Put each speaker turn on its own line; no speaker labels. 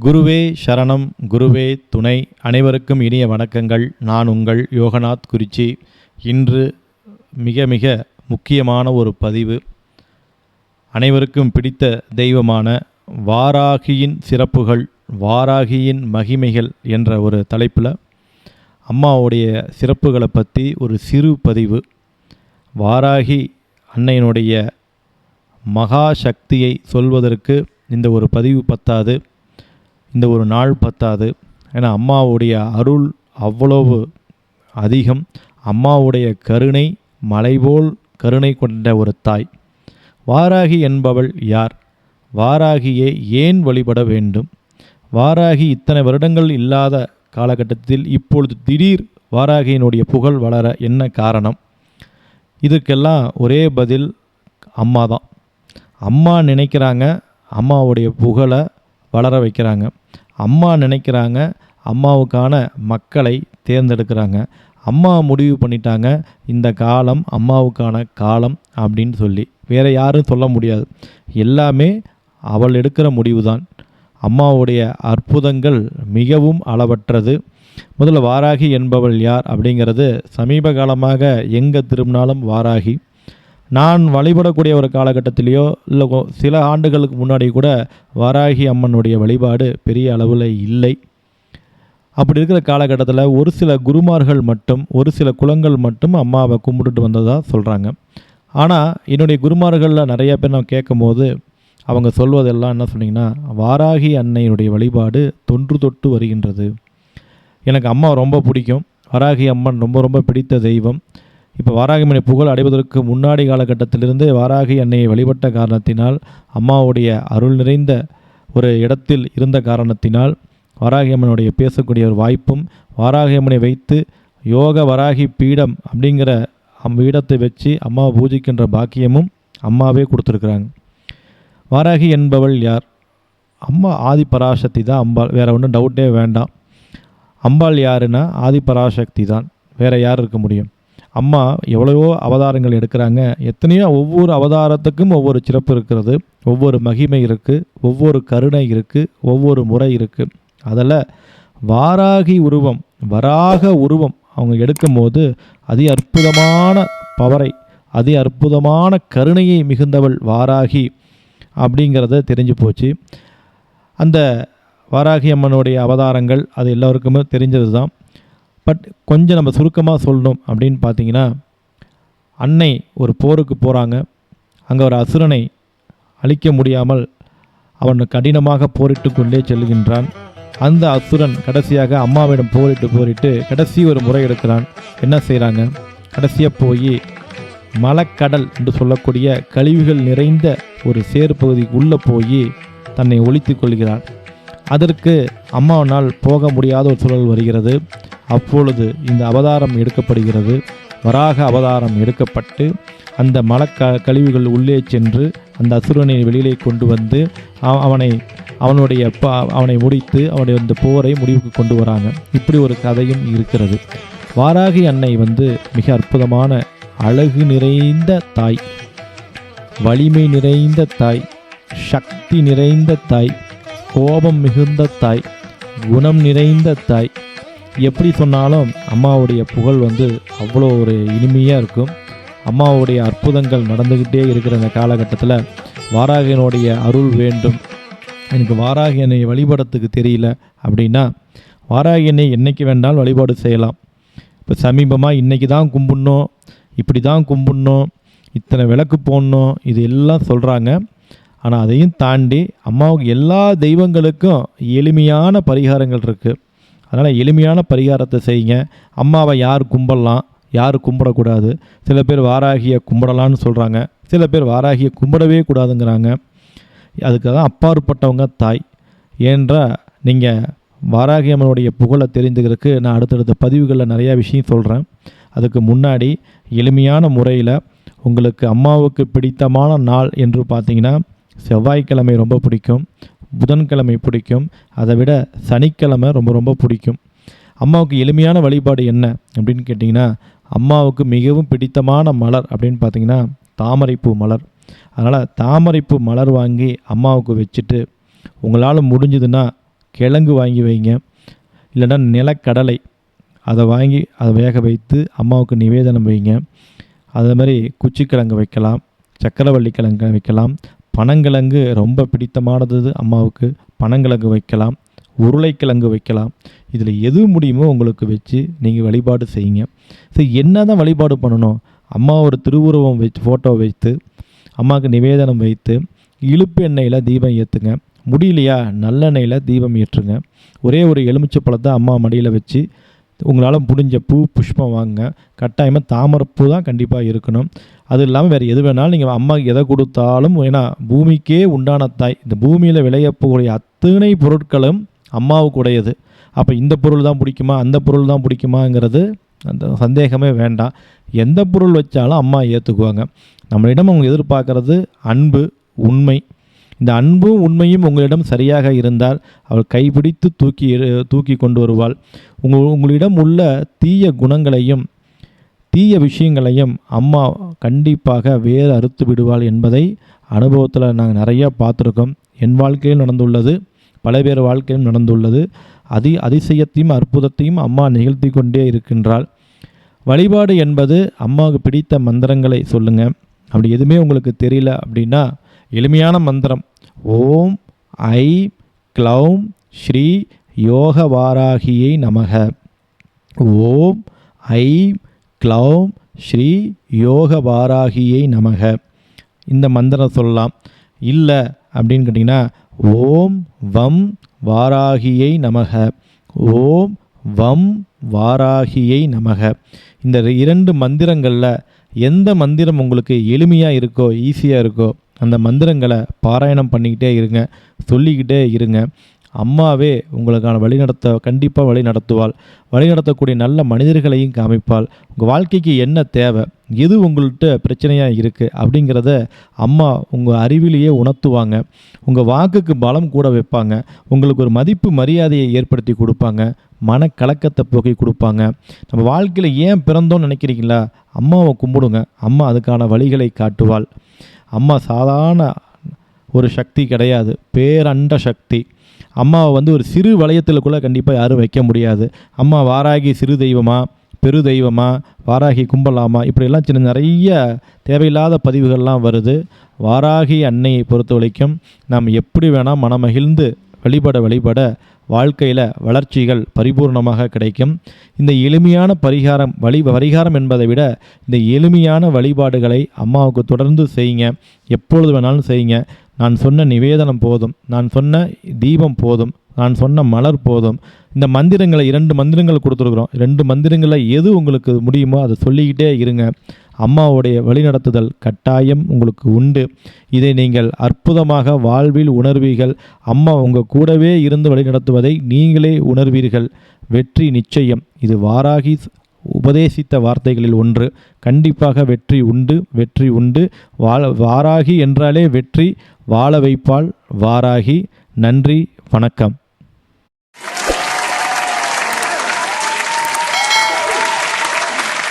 குருவே சரணம் குருவே துணை. அனைவருக்கும் இனிய வணக்கங்கள். நான் உங்கள் யோகநாத் குறிச்சி. இன்று மிக மிக முக்கியமான ஒரு பதிவு. அனைவருக்கும் பிடித்த தெய்வமான வாராகியின் சிறப்புகள் வாராகியின் மகிமைகள் என்ற ஒரு தலைப்பில் அம்மாவுடைய சிறப்புகளை பற்றி ஒரு சிறு பதிவு. வாராகி அன்னையினுடைய மகா சக்தியை சொல்வதற்கு இந்த ஒரு பதிவு பத்தாது. இந்த ஒரு நாள் பத்தாது. ஏன்னா அம்மாவுடைய அருள் அவ்வளவு அதிகம். அம்மாவுடைய கருணை மலைபோல் கருணை கொண்ட ஒரு தாய். வாராகி என்பவள் யார்? வாராகியை ஏன் வழிபட வேண்டும்? வாராகி இத்தனை வருடங்கள் இல்லாத காலகட்டத்தில் இப்பொழுது திடீர் வாராகியினுடைய புகழ் வளர என்ன காரணம்? இதுக்கெல்லாம் ஒரே பதில் அம்மா தான் அம்மா நினைக்கிறாங்க அம்மாவுடைய புகழை வளர வைக்கிறாங்க. அம்மா நினைக்கிறாங்க அம்மாவுக்கான மக்களை தேர்ந்தெடுக்கிறாங்க. அம்மா முடிவு பண்ணிட்டாங்க இந்த காலம் அம்மாவுக்கான காலம் அப்படின்னு சொல்லி. வேறு யாரும் சொல்ல முடியாது. எல்லாமே அவள் எடுக்கிற முடிவு தான் அம்மாவுடைய அற்புதங்கள் மிகவும் அளவற்றது. முதல்ல வாராகி என்பவள் யார் அப்படிங்கிறது சமீப காலமாக எங்கே திரும்பினாலும் வாராகி. நான் வழிபடக்கூடிய ஒரு காலகட்டத்திலேயோ இல்லை சில ஆண்டுகளுக்கு முன்னாடி கூட வாராகி அம்மனுடைய வழிபாடு பெரிய அளவில் இல்லை. அப்படி இருக்கிற காலகட்டத்தில் ஒரு சில குருமார்கள் மட்டும் ஒரு சில குலங்கள் மட்டும் அம்மாவை கும்பிட்டுட்டு வந்ததாக சொல்கிறாங்க ஆனால் என்னுடைய குருமார்களில் நிறைய பேர் நான் கேட்கும்போது அவங்க சொல்வதெல்லாம் என்ன சொன்னிங்கன்னா வாராகி அன்னையினுடைய வழிபாடு தொன்று தொட்டு வருகின்றது. எனக்கு அம்மா ரொம்ப பிடிக்கும். வராகி அம்மன் ரொம்ப ரொம்ப பிடித்த தெய்வம். இப்போ வாராகி அம்மனை புகழ் அடைவதற்கு முன்னாடி காலகட்டத்திலிருந்து வாராகி அன்னையை வழிபட்ட காரணத்தினால் அம்மாவுடைய அருள் நிறைந்த ஒரு இடத்தில் இருந்த காரணத்தினால் வாராகி அம்மனுடைய பேசக்கூடிய ஒரு வாய்ப்பும் வாராகி அம்மனை வைத்து யோக வராகி பீடம் அப்படிங்கிற அம் பீடத்தை வச்சு அம்மாவை பூஜிக்கின்ற பாக்கியமும் அம்மாவே கொடுத்துருக்குறாங்க. வாராகி என்பவள் யார்? அம்மா ஆதிபராசக்தி தான் அம்பாள் வேறு ஒன்றும் டவுட்டே வேண்டாம். அம்பாள் யாருன்னா ஆதிபராசக்தி தான். வேறு யார் இருக்க முடியும்? அம்மா எவ்வளவோ அவதாரங்கள் எடுக்கிறாங்க. எத்தனையோ ஒவ்வொரு அவதாரத்துக்கும் ஒவ்வொரு சிறப்பு இருக்கிறது. ஒவ்வொரு மகிமை இருக்குது ஒவ்வொரு கருணை இருக்குது ஒவ்வொரு முறை இருக்குது அதில் வாராகி உருவம் வராக உருவம் அவங்க எடுக்கும்போது அதி அற்புதமான பவரை அதி அற்புதமான கருணையை மிகுந்தவள் வாராகி அப்படிங்கிறத தெரிஞ்சு போச்சு. அந்த வாராகி அம்மனுடைய அவதாரங்கள் அது எல்லோருக்குமே தெரிஞ்சது தான் பட் கொஞ்சம் நம்ம சுருக்கமாக சொல்லணும் அப்படின்னு பார்த்தீங்கன்னா அன்னை ஒரு போருக்கு போகிறாங்க அங்கே ஒரு அசுரனை அழிக்க முடியாமல் அவன் கடினமாக போரிட்டு கொண்டே செல்கின்றான். அந்த அசுரன் கடைசியாக அம்மாவிடம் போரிட்டு போரிட்டு கடைசி ஒரு முறை எடுக்கிறான். என்ன செய்கிறாங்க கடைசியாக போய் மலக்கடல் என்று சொல்லக்கூடிய கழிவுகள் நிறைந்த ஒரு சேறு பகுதிக்குள்ளே போய் தன்னை ஒழித்து கொள்கிறான் அதற்கு அம்மாவினால் போக முடியாத ஒரு சூழல் வருகிறது. அப்பொழுது இந்த அவதாரம் எடுக்கப்படுகிறது. வராக அவதாரம் எடுக்கப்பட்டு அந்த மலக்க கழிவுகள் உள்ளே சென்று அந்த அசுரனை வெளியிலே கொண்டு வந்து அவ- அவனை அவனுடைய ப அவனை முடித்து அவனுடைய அந்த போரை முடிவுக்கு கொண்டு வராங்க. இப்படி ஒரு கதையும் இருக்கிறது. வாராகி அன்னை வந்து மிக அற்புதமான அழகு நிறைந்த தாய் வலிமை நிறைந்த தாய் சக்தி நிறைந்த தாய் கோபம் மிகுந்த தாய் குணம் நிறைந்த தாய் எப்படி சொன்னாலும் அம்மாவுடைய புகழ் வந்து அவ்வளோ ஒரு இனிமையாக இருக்கும். அம்மாவுடைய அற்புதங்கள் நடந்துக்கிட்டே இருக்கிற அந்த காலகட்டத்தில் வாராகியனுடைய அருள் வேண்டும். எனக்கு வாராகியனை வழிபடத்துக்கு தெரியல அப்படின்னா வாராகியனை என்றைக்கு வேண்டாலும் வழிபாடு செய்யலாம். இப்போ சமீபமாக இன்றைக்கி தான் கும்பிட்ணும் இப்படி தான் கும்பிட்ணும் இத்தனை விளக்கு போடணும் இது எல்லாம் சொல்கிறாங்க ஆனால் அதையும் தாண்டி அம்மாவுக்கு எல்லா தெய்வங்களுக்கும் எளிமையான பரிகாரங்கள் இருக்குது அதனால் எளிமையான பரிகாரத்தை செய்யுங்க. அம்மாவை யார் கும்பிடலாம் யார் கும்பிடக்கூடாது? சில பேர் வாராகியை கும்பிடலான்னு சொல்கிறாங்க சில பேர் வாராகியை கும்பிடவே கூடாதுங்கிறாங்க. அதுக்கு தான் அப்பாற்பட்டவங்க தாய். ஏன்றா நீங்கள் வாராகி அம்மனுடைய புகழை தெரிஞ்சுக்கிறதுக்கு நான் அடுத்தடுத்த பதிவுகளில் நிறையா விஷயம் சொல்கிறேன் அதுக்கு முன்னாடி எளிமையான முறையில் உங்களுக்கு அம்மாவுக்கு பிடித்தமான நாள் என்று பார்த்தீங்கன்னா செவ்வாய்க்கிழமை ரொம்ப பிடிக்கும். புதன்கிழமை பிடிக்கும். அதை விட சனிக்கிழமை ரொம்ப ரொம்ப பிடிக்கும். அம்மாவுக்கு எளிமையான வழிபாடு என்ன அப்படின்னு கேட்டிங்கன்னா அம்மாவுக்கு மிகவும் பிடித்தமான மலர் அப்படின்னு பார்த்தீங்கன்னா தாமரைப்பூ மலர். அதனால் தாமரைப்பூ மலர் வாங்கி அம்மாவுக்கு வச்சுட்டு உங்களால் முடிஞ்சதுன்னா கிழங்கு வாங்கி வைங்க. இல்லைன்னா நிலக்கடலை அதை வாங்கி அதை வேக வைத்து அம்மாவுக்கு நிவேதனம் வைங்க. அதே மாதிரி குச்சிக்கிழங்கு வைக்கலாம் சக்கரவள்ளி கிழங்கு வைக்கலாம் பனங்கிழங்கு ரொம்ப பிடித்தமானது அம்மாவுக்கு. பனங்கிழங்கு வைக்கலாம் உருளைக்கிழங்கு வைக்கலாம். இதில் எது முடியுமோ உங்களுக்கு வச்சு நீங்கள் வழிபாடு செய்யுங்க. சரி என்ன தான் வழிபாடு பண்ணணும்? அம்மா ஒரு திருவுருவம் வச்சு ஃபோட்டோ வைத்து அம்மாவுக்கு நிவேதனம் வைத்து இழுப்பு எண்ணெயில் தீபம் ஏற்றுங்க முடியலையா? நல்லெண்ணெயில் தீபம் ஏற்றுங்க. ஒரே ஒரு எலுமிச்சை பழத்தை அம்மா மடியில் வச்சு உங்களால் முடிஞ்ச பூ புஷ்பம் வாங்க கட்டாயமாக தாமரைப்பூ தான் கண்டிப்பாக இருக்கணும். அது இல்லாமல் வேறு எது வேணாலும் நீங்கள் அம்மா எதை கொடுத்தாலும் ஏன்னா பூமிக்கே உண்டான தாய் இந்த பூமியில் விளையப்போகக்கூடிய அத்தனை பொருட்களும் அம்மாவுக்கு உடையது அப்போ இந்த பொருள் தான் பிடிக்குமா அந்த பொருள் தான் பிடிக்குமாங்கிறது அந்த சந்தேகமே வேண்டாம். எந்த பொருள் வச்சாலும் அம்மா ஏற்றுக்குவாங்க நம்மளிடம் அவங்க எதிர்பார்க்கறது அன்பு உண்மை. இந்த அன்பும் உண்மையும் உங்களிடம் சரியாக இருந்தால் அவள் கைப்பிடித்து தூக்கி தூக்கி கொண்டு வருவாள். உங்கள் உங்களிடம் உள்ள தீய குணங்களையும் தீய விஷயங்களையும் அம்மா கண்டிப்பாக வேறு அறுத்து விடுவாள் என்பதை அனுபவத்தில் நாங்கள் நிறையா பார்த்துருக்கோம். என் வாழ்க்கையில் நடந்துள்ளது பல பேர் வாழ்க்கையிலும் நடந்துள்ளது. அதி அதிசயத்தையும் அற்புதத்தையும் அம்மா நிகழ்த்தி கொண்டே இருக்கின்றாள். வழிபாடு என்பது அம்மாவுக்கு பிடித்த மந்திரங்களை சொல்லுங்கள் அப்படி எதுவுமே உங்களுக்கு தெரியல அப்படின்னா எளிமையான மந்திரம். ஓம் ஐ க்ளௌம் ஸ்ரீ யோக வாராகியை நமக. ஓம் ஐ க்ளௌம் ஸ்ரீ யோக வாராகியை நமக. இந்த மந்திரம் சொல்லலாம். இல்லை அப்படின்னு கேட்டிங்கன்னா ஓம் வம் வாராகியை நமக. ஓம் வம் வாராகியை நமக. இந்த இரண்டு மந்திரங்களில் எந்த மந்திரம் உங்களுக்கு எளிமையாக இருக்கோ ஈஸியாக இருக்கோ அந்த மந்திரங்களை பாராயணம் பண்ணிக்கிட்டே இருங்க சொல்லிக்கிட்டே இருங்க. அம்மாவே உங்களுக்கான வழிநடத்த கண்டிப்பாக வழி நடத்துவாள். வழிநடத்தக்கூடிய நல்ல மனிதர்களையும் காமிப்பாள். உங்கள் வாழ்க்கைக்கு என்ன தேவை? எது உங்கள்கிட்ட பிரச்சனையாக இருக்குது அப்படிங்கிறத அம்மா உங்கள் அறிவிலேயே உணர்த்துவாங்க. உங்கள் வாக்குக்கு பலம் கூட வைப்பாங்க. உங்களுக்கு ஒரு மதிப்பு மரியாதையை ஏற்படுத்தி கொடுப்பாங்க. மனக்கலக்கத்தை போக்கி கொடுப்பாங்க. நம்ம வாழ்க்கையில் ஏன் பிறந்தோம்னு நினைக்கிறீங்களா? அம்மாவை கும்பிடுங்க. அம்மா அதுக்கான வழிகளை காட்டுவாள். அம்மா சாதாரண ஒரு சக்தி கிடையாது. பேரண்ட சக்தி. அம்மாவை வந்து ஒரு சிறு வளையத்திலுக்குள்ளே கண்டிப்பாக யாரும் வைக்க முடியாது. அம்மா வாராகி சிறு தெய்வமாக பெரு தெய்வமாக வாராகி கும்பலாமா இப்படியெல்லாம் சின்ன நிறைய தேவையில்லாத பதிவுகள்லாம் வருது. வாராகி அன்னையை பொறுத்த வரைக்கும் நாம் எப்படி வேணால் மனமகிழ்ந்து வழிபட வழிபட வாழ்க்கையில் வளர்ச்சிகள் பரிபூர்ணமாக கிடைக்கும். இந்த எளிமையான பரிகாரம் வழி பரிகாரம் என்பதை விட இந்த எளிமையான வழிபாடுகளை அம்மாவுக்கு தொடர்ந்து செய்யுங்க. எப்பொழுது வேணாலும் செய்யுங்க. நான் சொன்ன நிவேதனம் போதும் நான் சொன்ன தீபம் போதும் நான் சொன்ன மலர் போதும். இந்த மந்திரங்களை இரண்டு மந்திரங்கள் கொடுத்துருக்குறோம். ரெண்டு மந்திரங்களில் எது உங்களுக்கு முடியுமோ அதை சொல்லிக்கிட்டே இருங்க. அம்மாவுடைய வழிநடத்துதல் கட்டாயம் உங்களுக்கு உண்டு. இதை நீங்கள் அற்புதமாக வாழ்வில் உணர்வீர்கள். அம்மா உங்கள் கூடவே இருந்து வழிநடத்துவதை நீங்களே உணர்வீர்கள். வெற்றி நிச்சயம். இது வாராகி உபதேசித்த வார்த்தைகளில் ஒன்று கண்டிப்பாக வெற்றி உண்டு வெற்றி உண்டு. வாழ வாராகி என்றாலே வெற்றி வாழ வைப்பாள் வாராகி. நன்றி வணக்கம்.